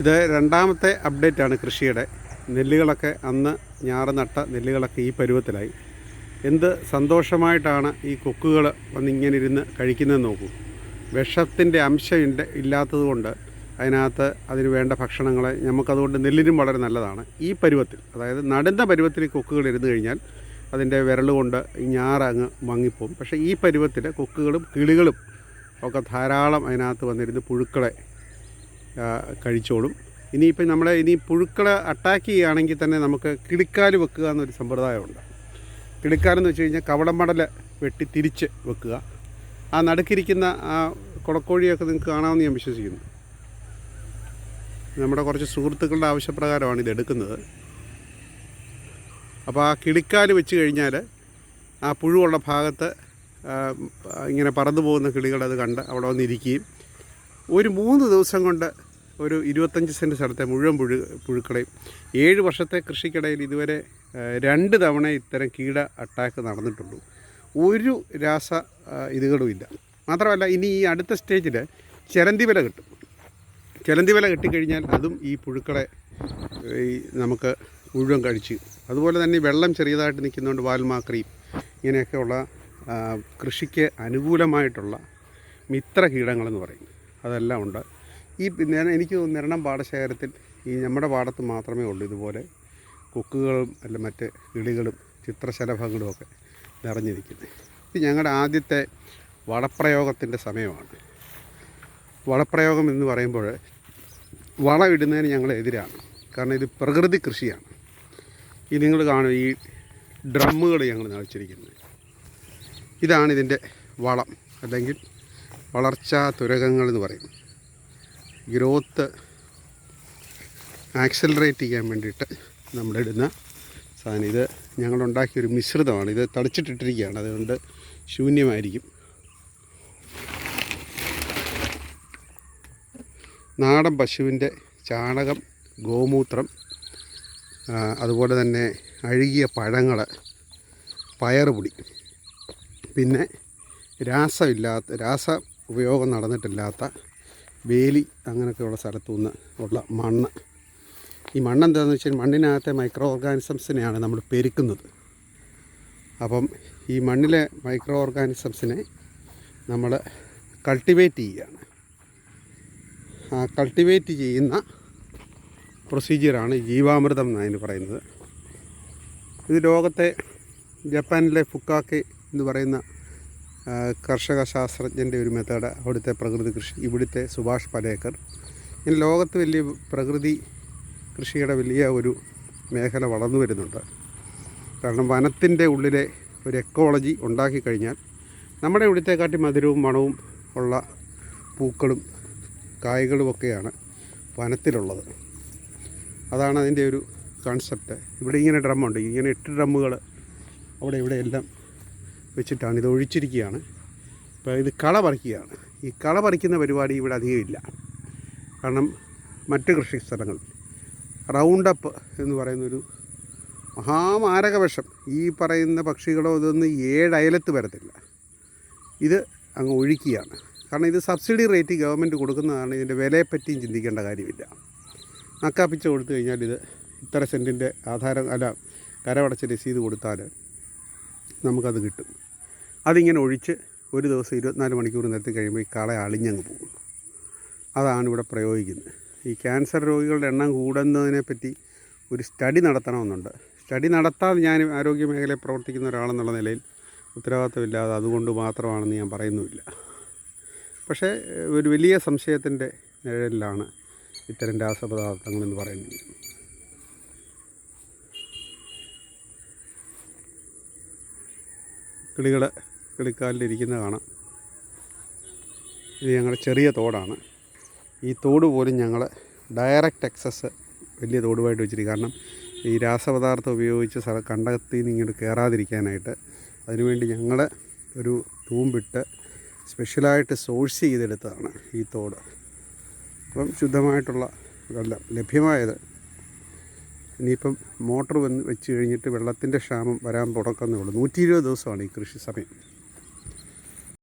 ഇത് രണ്ടാമത്തെ അപ്ഡേറ്റ് ആണ് കൃഷിയുടെ. നെല്ലുകളൊക്കെ അന്ന് ഞാറ് നട്ട നെല്ലുകളൊക്കെ ഈ പരുവത്തിലായി. എന്ത് സന്തോഷമായിട്ടാണ് ഈ കൊക്കുകൾ വന്നിങ്ങനെ ഇരുന്ന് കഴിക്കുന്നത് നോക്കൂ. വിഷത്തിന്റെ അംശം ഇല്ലാത്തത് ഇല്ലാത്തതുകൊണ്ട് അതിനകത്ത് അതിന് വേണ്ട ഭക്ഷണങ്ങളെ നമുക്കതുകൊണ്ട് നെല്ലിനും വളരെ നല്ലതാണ്. ഈ പരുവത്തിൽ അതായത് നടുന്ന പരുവത്തിൽ കൊക്കുകൾ ഇരുന്ന് കഴിഞ്ഞാൽ അതിന്റെ വിരൽ കൊണ്ട് ഈ ഞാറ് അങ്ങ് മങ്ങിപ്പോവും പക്ഷേ ഈ പരുവത്തിൽ കൊക്കുകളും കിളികളും ഒക്കെ ധാരാളം അതിനകത്ത് വന്നിരുന്ന് പുഴുക്കളെ കഴിച്ചോളും. ഇനിയിപ്പോൾ നമ്മളെ ഇനി പുഴുക്കളെ അറ്റാക്ക് ചെയ്യുകയാണെങ്കിൽ തന്നെ നമുക്ക് കിടുക്കാൽ വെക്കുക എന്നൊരു സമ്പ്രദായമുണ്ട്. കിടുക്കാലെന്ന് വെച്ച് കഴിഞ്ഞാൽ കവളമടൽ മടൽ വെട്ടി തിരിച്ച് വെക്കുക. ആ നടുക്കിരിക്കുന്ന ആ കുടക്കോഴിയൊക്കെ നിങ്ങൾക്ക് കാണാമെന്ന് ഞാൻ വിശ്വസിക്കുന്നു. നമ്മുടെ കുറച്ച് സുഹൃത്തുക്കളുടെ ആവശ്യപ്രകാരമാണ് ഇത് എടുക്കുന്നത്. അപ്പോൾ ആ കിളിക്കാൽ വെച്ച് കഴിഞ്ഞാൽ ആ പുഴുവുള്ള ഭാഗത്ത് ഇങ്ങനെ പറന്നു പോകുന്ന കിളികളത് കണ്ട് അവിടെ വന്നിരിക്കുകയും ഒരു മൂന്ന് ദിവസം കൊണ്ട് ഒരു ഇരുപത്തഞ്ച് സെന്റ് സ്ഥലത്തെ മുഴുവൻ പുഴു പുഴുക്കളെയും ഏഴ് വർഷത്തെ കൃഷിക്കിടയിൽ ഇതുവരെ രണ്ട് തവണ ഇത്തരം കീട അറ്റാക്ക് നടന്നിട്ടുള്ളൂ. ഒരു രാസ ഇതുകളും ഇല്ല. മാത്രമല്ല ഇനി ഈ അടുത്ത സ്റ്റേജിൽ ചിരന്തി വില കിട്ടും. ചിലന്തി വില കിട്ടിക്കഴിഞ്ഞാൽ അതും ഈ പുഴുക്കളെ ഈ നമുക്ക് മുഴുവൻ കഴിച്ച്. അതുപോലെ തന്നെ വെള്ളം ചെറിയതായിട്ട് നിൽക്കുന്നതുകൊണ്ട് വാൽമാക്രിയും ഇങ്ങനെയൊക്കെയുള്ള കൃഷിക്ക് അനുകൂലമായിട്ടുള്ള മിത്ര കീടങ്ങളെന്ന് പറയും. അതെല്ലാം ഉണ്ട്. ഈ എനിക്ക് നിരണം പാടശേഖരത്തിൽ ഈ നമ്മുടെ പാടത്ത് മാത്രമേ ഉള്ളൂ ഇതുപോലെ കൊക്കുകളും അല്ല മറ്റ് കിളികളും ചിത്രശലഭങ്ങളും ഒക്കെ നിറഞ്ഞിരിക്കുന്നത്. ഇത് ഞങ്ങളുടെ ആദ്യത്തെ വളപ്രയോഗത്തിന്റെ സമയമാണ്. വളപ്രയോഗം എന്ന് പറയുമ്പോൾ വളം ഇടുന്നതിന് ഞങ്ങൾ എതിരാണ്. കാരണം ഇത് പ്രകൃതി കൃഷിയാണ്. ഈ നിങ്ങൾ കാണും ഈ ഡ്രമ്മുകൾ ഞങ്ങൾ നിറച്ചിരിക്കുന്നത് ഇതാണ് ഇതിന്റെ വളം അല്ലെങ്കിൽ വളർച്ചാ തുരകങ്ങൾ എന്ന് പറയും. ഗ്രോത്ത് ആക്സലറേറ്റ് ചെയ്യാൻ വേണ്ടിയിട്ട് നമ്മളിടുന്ന സാധനം. ഇത് ഞങ്ങളുണ്ടാക്കിയൊരു മിശ്രിതമാണ്. ഇത് തളിച്ചിട്ടിട്ടിരിക്കുകയാണ്. അതുകൊണ്ട് ശൂന്യമായിരിക്കും. നാടൻ പശുവിന്റെ ചാണകം ഗോമൂത്രം അതുപോലെ തന്നെ അഴുകിയ പഴങ്ങൾ പയറുപൊടി പിന്നെ രാസമില്ലാത്ത രാസ ഉപയോഗം നടന്നിട്ടില്ലാത്ത വേലി അങ്ങനെയൊക്കെയുള്ള സ്ഥലത്തു നിന്ന് ഉള്ള മണ്ണ്. ഈ മണ്ണ് എന്താണെന്ന് വെച്ചാൽ മണ്ണിനകത്തെ മൈക്രോ ഓർഗാനിസംസിനെയാണ് നമ്മൾ പെരുക്കുന്നത്. അപ്പം ഈ മണ്ണിലെ മൈക്രോ ഓർഗാനിസംസിനെ നമ്മൾ കൾട്ടിവേറ്റ് ചെയ്യുകയാണ്. ആ കൾട്ടിവേറ്റ് ചെയ്യുന്ന പ്രൊസീജിയറാണ് ജീവാമൃതം എന്നതിന് പറയുന്നത്. ഇത് ലോകത്തെ ജപ്പാനിലെ ഫുക്കാക്കെ എന്ന് പറയുന്ന കർഷക ശാസ്ത്രജ്ഞന്റെ ഒരു മെത്തേഡ് അവിടുത്തെ പ്രകൃതി കൃഷി ഇവിടുത്തെ സുഭാഷ് പലേക്കർ. ഇങ്ങനെ ലോകത്ത് വലിയ പ്രകൃതി കൃഷിയുടെ വലിയ ഒരു മേഖല വളർന്നു വരുന്നുണ്ട്. കാരണം വനത്തിന്റെ ഉള്ളിലെ ഒരു എക്കോളജി ഉണ്ടാക്കി കഴിഞ്ഞാൽ നമ്മുടെ ഇവിടുത്തെക്കാട്ടി മധുരവും മണവും ഉള്ള പൂക്കളും കായകളുമൊക്കെയാണ് വനത്തിലുള്ളത്. അതാണ് അതിന്റെ ഒരു കോൺസെപ്റ്റ് ഇവിടെ ഇങ്ങനെ ഡ്രമ്മുണ്ട്. ഇങ്ങനെ എട്ട് ഡ്രമ്മുകൾ അവിടെ ഇവിടെ എല്ലാം വെച്ചിട്ടാണ് ഇത് ഒഴിച്ചിരിക്കുകയാണ്. ഇപ്പോൾ ഇത് കള പറിക്കുകയാണ്. ഈ കള പറിക്കുന്ന പരിപാടി ഇവിടെ അധികം ഇല്ല. കാരണം മറ്റ് കൃഷി സ്ഥലങ്ങൾ. റൗണ്ടപ്പ് എന്ന് പറയുന്നൊരു മഹാമാരക വിഷം ഈ പറയുന്ന പക്ഷികളോ ഇതൊന്നും ഏഴയലത്ത് വരത്തില്ല. ഇത് അങ്ങ് ഒഴിക്കുകയാണ് കാരണം ഇത് സബ്സിഡി റേറ്റ് ഗവൺമെന്റ് കൊടുക്കുന്നതാണ് ഇതിന്റെ വിലയെപ്പറ്റിയും ചിന്തിക്കേണ്ട കാര്യമില്ല. നക്കാപ്പിച്ച കൊടുത്തു കഴിഞ്ഞാൽ ഇത് ഇത്ര സെന്റിന്റെ ആധാരം അല്ല കരമടച്ച രസീത് കൊടുത്താൽ നമുക്കത് കിട്ടും. അതിങ്ങനെ ഒഴിച്ച് ഒരു ദിവസം ഇരുപത്തിനാല് മണിക്കൂർ നിർത്തി കഴിയുമ്പോൾ ഈ കള അളിഞ്ഞങ്ങ് പോകും അതാണ് ഇവിടെ പ്രയോഗിക്കുന്നത്. ഈ ക്യാൻസർ രോഗികളുടെ എണ്ണം കൂടുന്നതിനെ പറ്റി ഒരു സ്റ്റഡി നടത്തണമെന്നുണ്ട്. സ്റ്റഡി നടത്താതെ ഞാൻ ആരോഗ്യ മേഖലയിൽ പ്രവർത്തിക്കുന്ന ഒരാളെന്നുള്ള നിലയിൽ ഉത്തരവാദിത്തമില്ലാതെ അതുകൊണ്ട് മാത്രമാണെന്ന് ഞാൻ പറയുന്നുമില്ല. പക്ഷേ ഒരു വലിയ സംശയത്തിന്റെ നിഴലിലാണ് ഇത്തരം രാസപദാർത്ഥങ്ങളെന്ന് പറയുന്നത്. കിളികൾ കിളിക്കാലിലിരിക്കുന്ന കാണാം. ഇത് ഞങ്ങളുടെ ചെറിയ തോടാണ്. ഈ തോട് പോലും ഞങ്ങൾ ഡയറക്റ്റ് എക്സസ് വലിയ തോടുമായിട്ട് വെച്ചിരിക്കും. കാരണം ഈ രാസപദാർത്ഥം ഉപയോഗിച്ച് സ്ഥലം കണ്ടത്തിൽ നിന്ന് ഇങ്ങോട്ട് കയറാതിരിക്കാനായിട്ട് അതിനുവേണ്ടി ഞങ്ങൾ ഒരു തൂമ്പിട്ട് സ്പെഷ്യലായിട്ട് സോഴ്സ് ചെയ്തെടുത്തതാണ് ഈ തോട്. അപ്പം ശുദ്ധമായിട്ടുള്ള വെള്ളം ലഭ്യമായത് ഇനിയിപ്പം മോട്ടർ വന്ന് വെച്ച് കഴിഞ്ഞിട്ട് വെള്ളത്തിന്റെ ക്ഷാമം വരാൻ തുടക്കുന്നേ ഉള്ളൂ. നൂറ്റി ഇരുപത് ദിവസമാണ് ഈ കൃഷി സമയം.